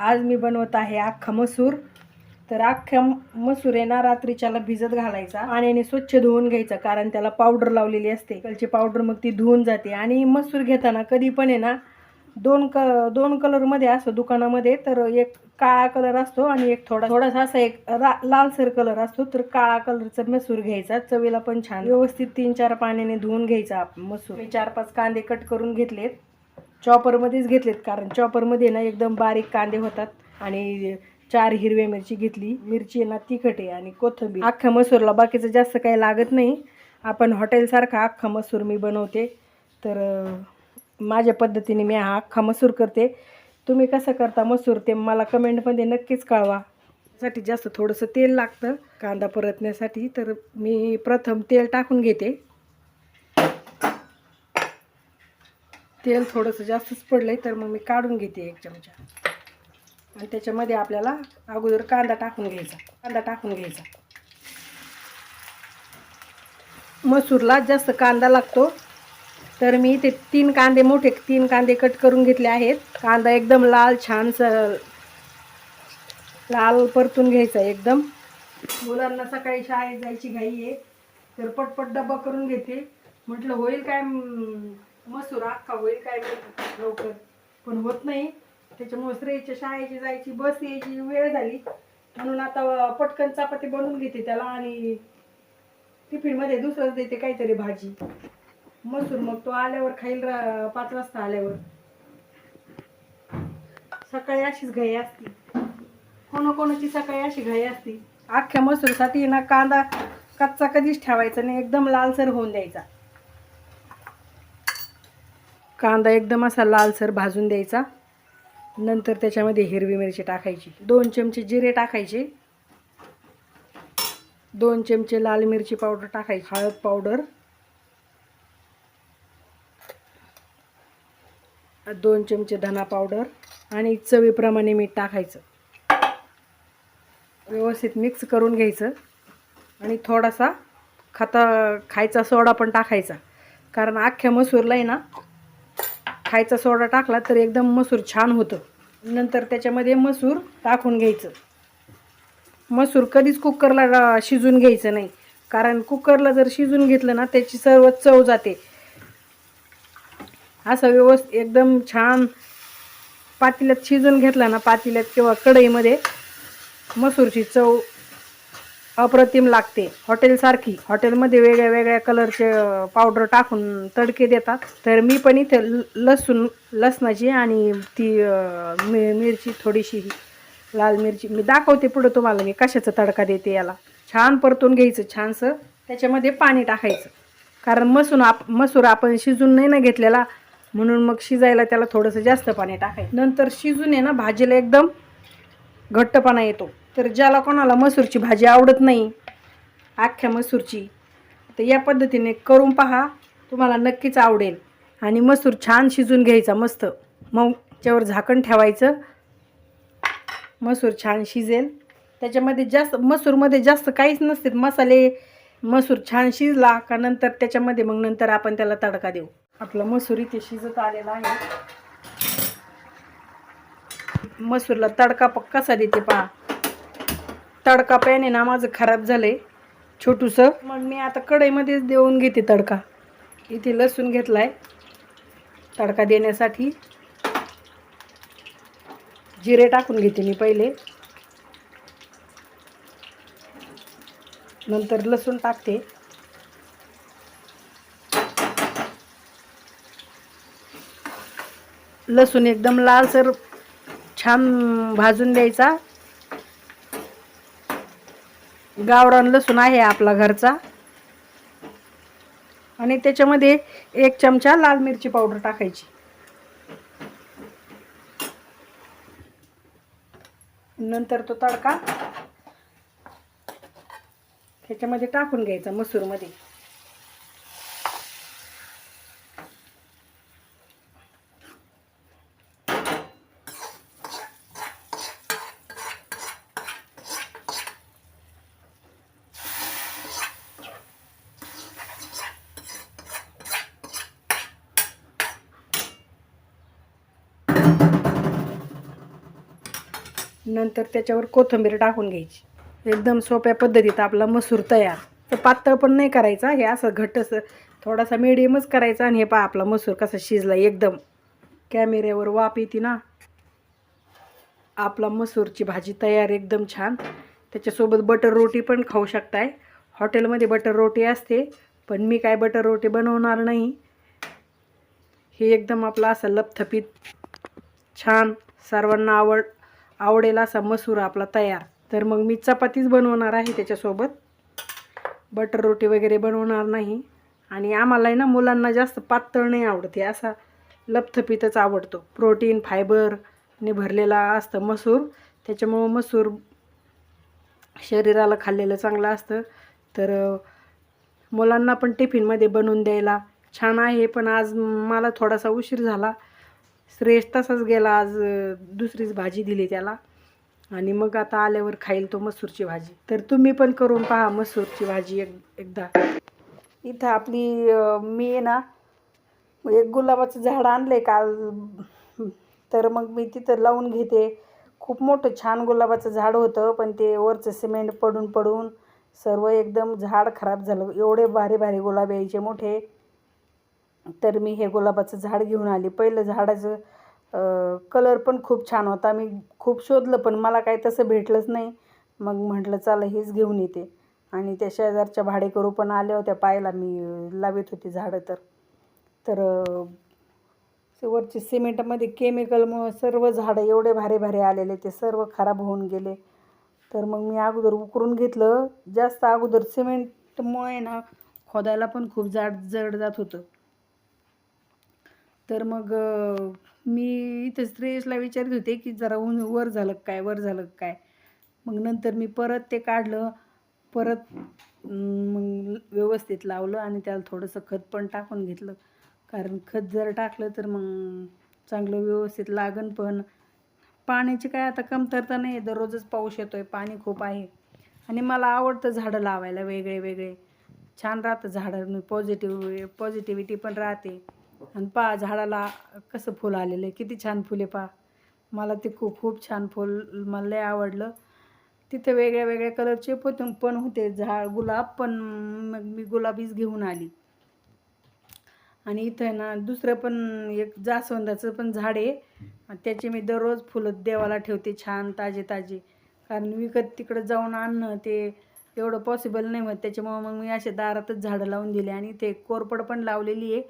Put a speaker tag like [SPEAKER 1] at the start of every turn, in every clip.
[SPEAKER 1] आज मी बनवत आहे अख्खा मसूर. तर अख्ख्या मसूर आहे ना रात्रीच्याला भिजत घालायचा आणि स्वच्छ धुवून घ्यायचा कारण त्याला पावडर लावलेली असते. कलची पावडर मग ती धुवून जाते. आणि मसूर घेताना कधी पण आहे ना दोन क दोन कलरमध्ये असतो दुकानामध्ये तर एक काळा कलर असतो आणि एक थोडा थोडासा असा एक रा लालसर कलर असतो. तर काळा कलरचा मसूर घ्यायचा. चवीला पण छान. व्यवस्थित तीन चार पाण्याने धुवून घ्यायचा मसूर. मी चार पाच कांदे कट करून घेतलेत. चॉपरमध्येच घेतलेत कारण चॉपरमध्ये ना एकदम बारीक कांदे होतात आणि चार हिरव्या मिरची घेतली. मिरची आहे ना तिखट आहे आणि कोथिंबीर. अख्खा मसूरला बाकीचं जास्त काही लागत नाही. आपण हॉटेलसारखा अख्खा मसूर मी बनवते. तर माझ्या पद्धतीने मी हा अख्खा मसूर करते. तुम्ही कसं करता मसूर ते मला कमेंटमध्ये नक्कीच कळवा. साठी जास्त थोडंसं तेल लागतं कांदा परतण्यासाठी. तर मी प्रथम तेल टाकून घेते. तेल थोडंसं जास्तच पडलं आहे तर मग मी काढून घेते एक चमचा. आणि त्याच्यामध्ये आपल्याला अगोदर कांदा टाकून घ्यायचा. कांदा टाकून घ्यायचा. मसूरला जास्त कांदा लागतो. तर मी ते तीन कांदे मोठे तीन कांदे कट करून घेतले आहेत. कांदा एकदम लाल छान लाल परतून घ्यायचा एकदम. मुलांना सकाळी शाळेत जायची घाई आहे तर पटपट डब्बा करून घेते. म्हटलं होईल काय मसूर अख्खा होईल काय लवकर. पण होत नाही. त्याच्यामुळे श्रेयच्या शाळेची जायची बस यायची वेळ झाली. म्हणून आता पटकन चपाती बनवून घेते त्याला आणि टिफिनमध्ये दुसरंच देते काहीतरी भाजी. मसूर मग तो आल्यावर खाईल रा- पाच वाजता आल्यावर. सकाळी अशीच घाई असती. कोणाकोणाची सकाळी अशी घाई असती. अख्ख्या मसूरसाठी ना कांदा कच्चा कधीच ठेवायचा नाही. एकदम लालसर होऊन द्यायचा. कांदा एकदम असा लालसर भाजून द्यायचा. नंतर त्याच्यामध्ये हिरवी मिरची टाकायची. दोन चमचे जिरे टाकायचे. दोन चमचे लाल मिरची पावडर टाकायची. हळद पावडर. दोन चमचे धना पावडर आणि चवीप्रमाणे मीठ टाकायचं. व्यवस्थित मिक्स करून घ्यायचं. आणि थोडासा खाता खायचा सोडा पण टाकायचा. कारण अख्ख्या मसूरला आहे ना खायचा सोडा टाकला तर एकदम मसूर छान होतं. नंतर त्याच्यामध्ये मसूर टाकून घ्यायचं. मसूर कधीच कुकरला शिजून घ्यायचं नाही. कारण कुकरला जर शिजून घेतलं ना त्याची सर्व चव जाते. असं व्यवस्थित एकदम छान पातेल्यात शिजून घेतला ना पातेल्यात किंवा कढईमध्ये मसूरची चव अप्रतिम लागते. हॉटेलसारखी हॉटेलमध्ये वेगळ्या वेगळ्या कलरचे पावडर टाकून तडके देतात. तर मी पण इथे ल- लसूण लसणाची आणि ती मि मिरची थोडीशी लाल मिरची. मी दाखवते पुढं तुम्हाला मी कशाचा तडका देते याला. छान परतून घ्यायचं छानसं. त्याच्यामध्ये पाणी टाकायचं. कारण मसून आप मसूर आपण शिजून नाही ना घेतलेला म्हणून मग शिजायला त्याला थोडंसं जास्त पाणी टाकायचं. नंतर शिजून आहे ना भाजीला एकदम घट्टपणा येतो. तर ज्याला कोणाला मसूरची भाजी आवडत नाही अख्ख्या मसूरची तर या पद्धतीने करून पहा तुम्हाला नक्कीच आवडेल. आणि मसूर छान शिजून घ्यायचा मस्त. मग त्याच्यावर झाकण ठेवायचं. मसूर छान शिजेल. त्याच्यामध्ये जास्त मसूरमध्ये जास्त काहीच नसते मसाले मसूर छान शिजला का नंतर त्याच्यामध्ये मग नंतर आपण त्याला तडका देऊ. आपलं मसूर इथे शिजत आलेला आहे. मसूरला तडका पक्कासा देते पहा. तडका पॅन आहे ना माझं खराब झालंय छोटूसं. मग मी आता कढईमध्येच देऊन घेते तडका. इथे लसूण घेतलाय तडका देण्यासाठी. जिरे टाकून घेते मी पहिले. नंतर लसूण टाकते. लसूण एकदम लालसर छान भाजून द्यायचा. गावरान लसूण आहे आपला घरचा. आणि त्याच्यामध्ये एक चमचा लाल मिरची पावडर टाकायची. नंतर तो तडका. त्याच्यामध्ये टाकून घ्यायचा मसूरमध्ये. नंतर त्याच्यावर कोथिंबीर टाकून घ्यायची. एकदम सोप्या पद्धतीत आपला मसूर तयार. तर पातळ पण नाही करायचा हे असं घट्टस थोडासा मिडियमच करायचा आणि हे पहा आपला मसूर कसा शिजला एकदम. कॅमेऱ्यावर वाप येते ना. आपला मसूरची भाजी तयार एकदम छान. त्याच्यासोबत बटर रोटी पण खाऊ शकताय. हॉटेलमध्ये बटर रोटी असते पण मी काय बटर रोटी बनवणार नाही. हे एकदम आपला असं लपथपीत छान सर्वांना आवड आवडेल असा मसूर आपला तयार. तर मग मी चपातीच बनवणार आहे त्याच्यासोबत. बटर रोटी वगैरे बनवणार नाही. आणि आम्हाला ना मुलांना जास्त पातळ नाही आवडते असा लपथपीतच आवडतो. प्रोटीन फायबरने भरलेला असतं मसूर. त्याच्यामुळं मसूर शरीराला खाल्लेलं चांगलं असतं. तर मुलांना पण टिफिनमध्ये बनवून द्यायला छान आहे पण आज मला थोडासा उशीर झाला. श्रेष तसाच गेला आज दुसरीच भाजी दिली त्याला. आणि मग आता आल्यावर खाईल तो मसूरची भाजी. तर तुम्ही पण करून पहा मसूरची भाजी एक एकदा. इथं आपली मी आहे ना एक गुलाबाचं झाड आणलं आहे काल. तर मग मी तिथं लावून घेते. खूप मोठं छान गुलाबाचं झाड होतं पण ते वरचं सिमेंट पडून पडून सर्व एकदम झाड खराब झालं. एवढे भारी भारी गुलाब यायचे मोठे. तर मी हे गुलाबाचं झाड घेऊन आली. पहिलं झाडाचं कलर पण खूप छान होता. मी खूप शोधलं पण मला काही तसं भेटलंच नाही. मग म्हटलं चला हेच घेऊन येते. आणि त्या शेजारच्या भाडेकरू पण आल्या होत्या पाहायला. मी लावित होती झाडं तर. तर ते वरचे सिमेंटमध्ये केमिकलमुळं सर्व झाडं एवढे भारी भारी आलेले ते सर्व खराब होऊन गेले. तर मग मी अगोदर उकरून घेतलं. जास्त अगोदर सिमेंटमुळे ना खोदायला पण खूप जाड जड जात होतं. तर मग मी इथं श्रेयसला विचारत होते की जरा ऊन वर झालं काय वर झालं काय? मग नंतर मी परत ते काढलं. परत मग व्यवस्थित लावलं आणि त्याला थोडंसं खत पण टाकून घेतलं. कारण खत जर टाकलं तर मग चांगलं व्यवस्थित लागन पण. पाण्याची काय आता कमतरता नाही आहे दररोजच पाऊस येतो आहे पाणी खूप आहे. आणि मला आवडतं झाडं लावायला वेगळे वेगळे. छान राहतं झाडं पॉझिटिव्ह पॉझिटिव्हिटी पण राहते. आणि पहा झाडाला कसं फुल आलेलं आहे. किती छान फुले पहा. मला ते खूप खूप छान फुल मला लय आवडलं. तिथे वेगळ्या वेगळ्या कलरचे पण पण होते. झाड गुलाब पण मग मी गुलाबीच घेऊन आली. आणि इथं आहे ना दुसरं पण एक जास्वंदाचं पण झाड आहे. त्याचे मी दररोज फुलं देवाला ठेवते छान ताजे ताजे. कारण विकत तिकडं जाऊन आणणं ते एवढं पॉसिबल नाही होत त्याच्यामुळं मग मी असे दारातच झाडं लावून दिले. आणि ते कोरपड पण लावलेली आहे.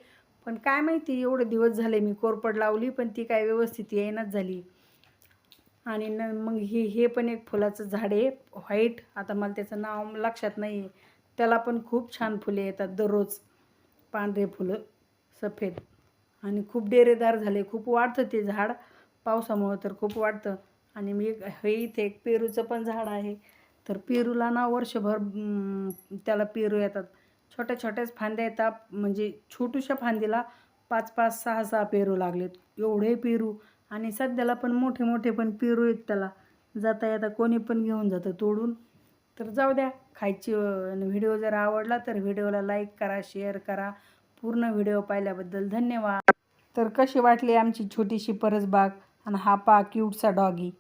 [SPEAKER 1] पण काय माहिती एवढे दिवस झाले मी कोरपड लावली पण ती काय व्यवस्थित येईनाच झाली. आणि न मग हे हे पण एक फुलाचं झाड आहे व्हाईट आता मला त्याचं नाव लक्षात नाही आहे त्याला पण खूप छान फुले येतात दररोज. पांढरे फुलं सफेद. आणि खूप डेरेदार झाले खूप वाढतं ते झाड. पावसामुळं तर खूप वाढतं. आणि मी एक हे इथे एक पेरूचं पण झाड आहे. तर पेरूला ना वर्षभर त्याला पेरू येतात. छोट्या छोट्याच फांद्या येतात. म्हणजे छोटूशा फांदीला पाच पाच सहा सहा पेरू लागलेत. एवढे पेरू. आणि सध्याला पण मोठे मोठे पण पेरू आहेत त्याला. जाता येता कोणी पण घेऊन जातं तोडून. तर जाऊ द्या. खायची व्हिडिओ जर आवडला तर व्हिडिओला लाईक करा शेअर करा. पूर्ण व्हिडिओ पाहिल्याबद्दल धन्यवाद. तर कशी वाटली आमची छोटीशी परसबाग? आणि हा पा क्यूटचा डॉगी.